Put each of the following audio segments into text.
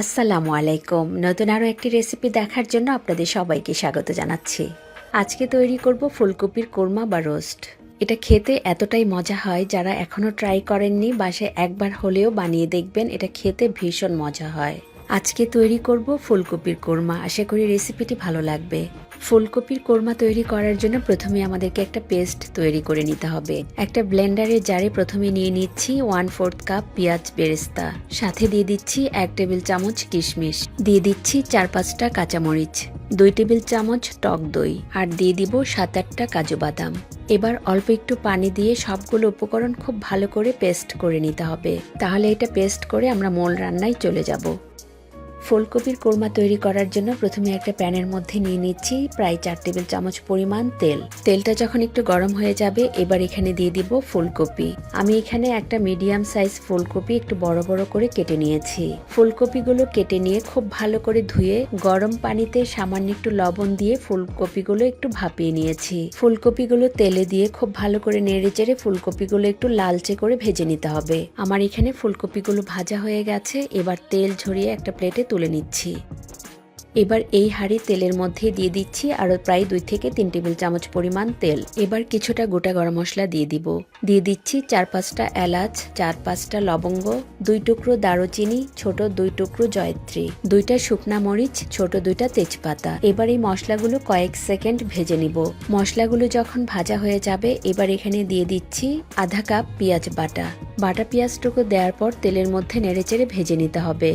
আসসালামু আলাইকুম। নতুন আরও একটি রেসিপি দেখার জন্য আপনাদের সবাইকে স্বাগত জানাচ্ছি। আজকে তৈরি করব ফুলকপির কোরমা বা রোস্ট এটা খেতে এতটাই মজা হয় যারা এখনও ট্রাই করেননি, বাসায় একবার হলেও বানিয়ে দেখবেন, এটা খেতে ভীষণ মজা হয়। আজকে তৈরি করব ফুলকপির কোরমা। আশা করি রেসিপিটি ভালো লাগবে। ফুলকপির কোরমা তৈরি করার জন্য প্রথমে আমাদেরকে একটা পেস্ট তৈরি করে নিতে হবে। একটা ব্লেন্ডারের জারে প্রথমে নিয়ে নিচ্ছি ওয়ান ফোর্থ কাপ পেঁয়াজ বেরেস্তা। সাথে দিয়ে দিচ্ছি এক টেবিল চামচ কিশমিশ। দিয়ে দিচ্ছি চার পাঁচটা কাঁচামরিচ, দুই টেবিল চামচ টক দই আর দিয়ে দিব সাত আটটা কাজু বাদাম। এবার অল্প একটু পানি দিয়ে সবগুলো উপকরণ খুব ভালো করে পেস্ট করে নিতে হবে। তাহলে এটা পেস্ট করে আমরা মূল রান্নায় চলে যাব। ফুলকপির কোরমা তৈরি করার জন্য প্রথমে একটা প্যানের মধ্যে নিয়ে নিচ্ছি প্রায় চার টেবিল চামচ পরিমাণ তেল। তেলটা যখন একটু গরম হয়ে যাবে, এবার এখানে দিয়ে দিব ফুলকপি। আমি এখানে একটা মিডিয়াম সাইজ ফুলকপি একটু বড় বড় করে কেটে নিয়েছি। ফুলকপিগুলো কেটে নিয়ে খুব ভালো করে ধুয়ে গরম পানিতে সামান্য একটু লবণ দিয়ে ফুলকপিগুলো একটু ভাপিয়ে নিয়েছি। ফুলকপিগুলো তেলে দিয়ে খুব ভালো করে নেড়ে চেড়ে ফুলকপিগুলো একটু লালচে করে ভেজে নিতে হবে। আমার এখানে ফুলকপিগুলো ভাজা হয়ে গেছে। এবার তেল ঝরিয়ে একটা প্লেটে তুলে নিচ্ছি। এবার এই হাঁড়ি তেলের মধ্যে দিয়ে দিচ্ছি আরও প্রায় দুই থেকে তিন টেবিল চামচ পরিমাণ তেল। এবার কিছুটা গোটা গরম মশলা দিয়ে দিব। দিয়ে দিচ্ছি চার পাঁচটা এলাচ, চার পাঁচটা লবঙ্গ, দুই টুকরো দারুচিনি, ছোট দুই টুকরো জয়ত্রী, দুইটা শুকনা মরিচ, ছোট দুইটা তেজপাতা। এবার এই মশলাগুলো কয়েক সেকেন্ড ভেজে নিব। মশলাগুলো যখন ভাজা হয়ে যাবে, এবার এখানে দিয়ে দিচ্ছি আধা কাপ পেঁয়াজ বাটা। বাটা পেঁয়াজটুকু দেওয়ার পর তেলের মধ্যে নেড়েচেড়ে ভেজে নিতে হবে।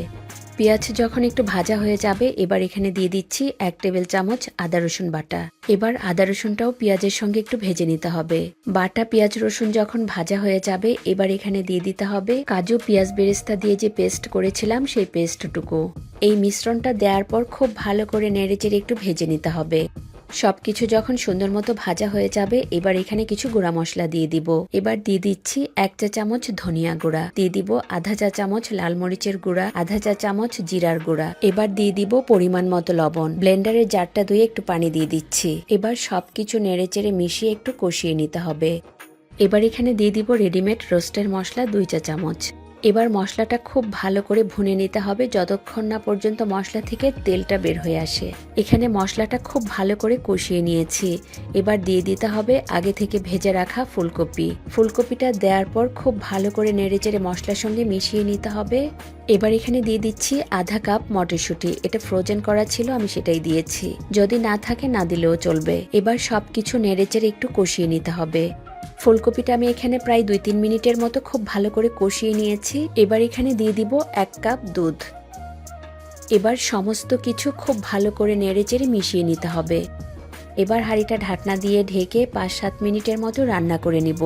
পেঁয়াজ যখন একটু ভাজা হয়ে যাবে, এবার এখানে দিয়ে দিচ্ছি এক টেবিল চামচ আদা রসুন বাটা। এবার আদা রসুনটাও পেঁয়াজের সঙ্গে একটু ভেজে নিতে হবে। বাটা, পেঁয়াজ, রসুন যখন ভাজা হয়ে যাবে, এবার এখানে দিয়ে দিতে হবে কাজু পেঁয়াজ বেরেস্তা দিয়ে যে পেস্ট করেছিলাম, সেই পেস্টটুকু। এই মিশ্রণটা দেওয়ার পর খুব ভালো করে নেড়েচেড়ে একটু ভেজে নিতে হবে। সবকিছু যখন সুন্দর মতো ভাজা হয়ে যাবে, এবার এখানে কিছু গুঁড়া মশলা দিয়ে দিব। এবার দিয়ে দিচ্ছি এক চা চামচ ধনিয়া গুঁড়া। দিয়ে দিব আধা চা চামচ লাল মরিচের গুঁড়া, আধা চা চামচ জিরার গুঁড়া। এবার দিয়ে দিব পরিমাণ মতো লবণ। ব্লেন্ডারের জারটা ধুয়ে একটু পানি দিয়ে দিচ্ছি। এবার সবকিছু নেড়ে চেড়ে মিশিয়ে একটু কষিয়ে নিতে হবে। এবার এখানে দিয়ে দিব রেডিমেড রোস্টের মশলা দুই চা চামচ। এবার মশলাটা খুব ভালো করে ভুনে নিতে হবে যতক্ষণ না পর্যন্ত মশলা থেকে তেলটা বের হয়ে আসে। এখানে মশলাটা খুব ভালো করে কষিয়ে নিয়েছি। এবার দিয়ে দিতে হবে আগে থেকে ভেজে রাখা ফুলকপি। ফুলকপিটা দেওয়ার পর খুব ভালো করে নেড়েচেড়ে মশলার সঙ্গে মিশিয়ে নিতে হবে। এবার এখানে দিয়ে দিচ্ছি আধা কাপ মটরশুঁটি। এটা ফ্রোজেন করা ছিল, আমি সেটাই দিয়েছি। যদি না থাকে, না দিলেও চলবে। এবার সবকিছু নেড়েচেড়ে একটু কষিয়ে নিতে হবে। ফুলকপিটা আমি এখানে প্রায় দুই তিন মিনিটের মতো খুব ভালো করে কষিয়ে নিয়েছি। এবার এখানে দিয়ে দিব এক কাপ দুধ। এবার সমস্ত কিছু খুব ভালো করে নেড়েচেড়ে মিশিয়ে নিতে হবে। এবার হাঁড়িটা ঢাকনা দিয়ে ঢেকে পাঁচ সাত মিনিটের মতো রান্না করে নিব।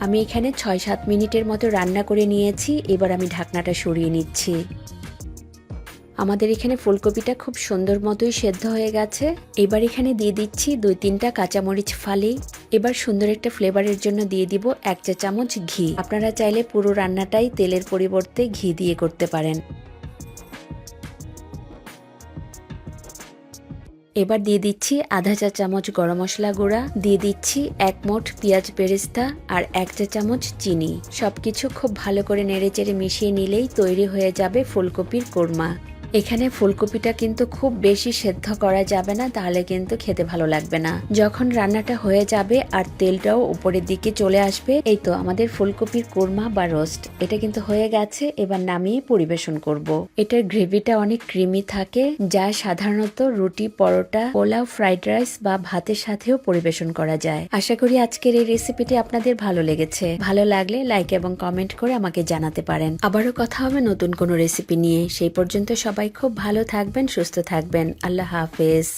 আমি এখানে ছয় সাত মিনিটের মতো রান্না করে নিয়েছি, এবার আমি ঢাকনাটা সরিয়ে নিচ্ছি। আমাদের এখানে ফুলকপিটা খুব সুন্দর মতোই সেদ্ধ হয়ে গেছে। এবার এখানে দিয়ে দিচ্ছি দুই তিনটা কাঁচামরিচ ফালি। এবার সুন্দর একটা ফ্লেভারের জন্য দিয়ে দিব এক চা চামচ ঘি। আপনারা চাইলে পুরো রান্নাটাই তেলের পরিবর্তে ঘি দিয়ে করতে পারেন। এবার দিয়ে দিচ্ছি আধা চা চামচ গরম মশলা গুঁড়া, দিয়ে দিচ্ছি এক মোট পেঁয়াজ বেরেস্তা আর এক চা চামচ চিনি। সবকিছু খুব ভালো করে নেড়েচেড়ে মিশিয়ে নিলেই তৈরি হয়ে যাবে ফুলকপির কোরমা। এখানে ফুলকপিটা কিন্তু খুব বেশি সেদ্ধ করা যাবে না, তাহলে কিন্তু খেতে ভালো লাগবে না। যখন রান্নাটা হয়ে যাবে আর তেলটাও উপরের দিকে চলে আসবে, এই তো আমাদের ফুলকপির কোরমা বা রোস্ট। এটা কিন্তু হয়ে গেছে, এবার নামিয়ে পরিবেশন করব। এটার গ্রেভিটা অনেক ক্রিমি থাকে, যা সাধারণত রুটি, পরোটা, পোলাও, ফ্রাইড রাইস বা ভাতের সাথেও পরিবেশন করা যায়। আশা করি আজকের এই রেসিপিটি আপনাদের ভালো লেগেছে। ভালো লাগলে লাইক এবং কমেন্ট করে আমাকে জানাতে পারেন। আবারও কথা হবে নতুন কোনো রেসিপি নিয়ে। সেই পর্যন্ত সবাই খুব ভালো থাকবেন সুস্থ থাকবেন। আল্লাহ হাফেজ।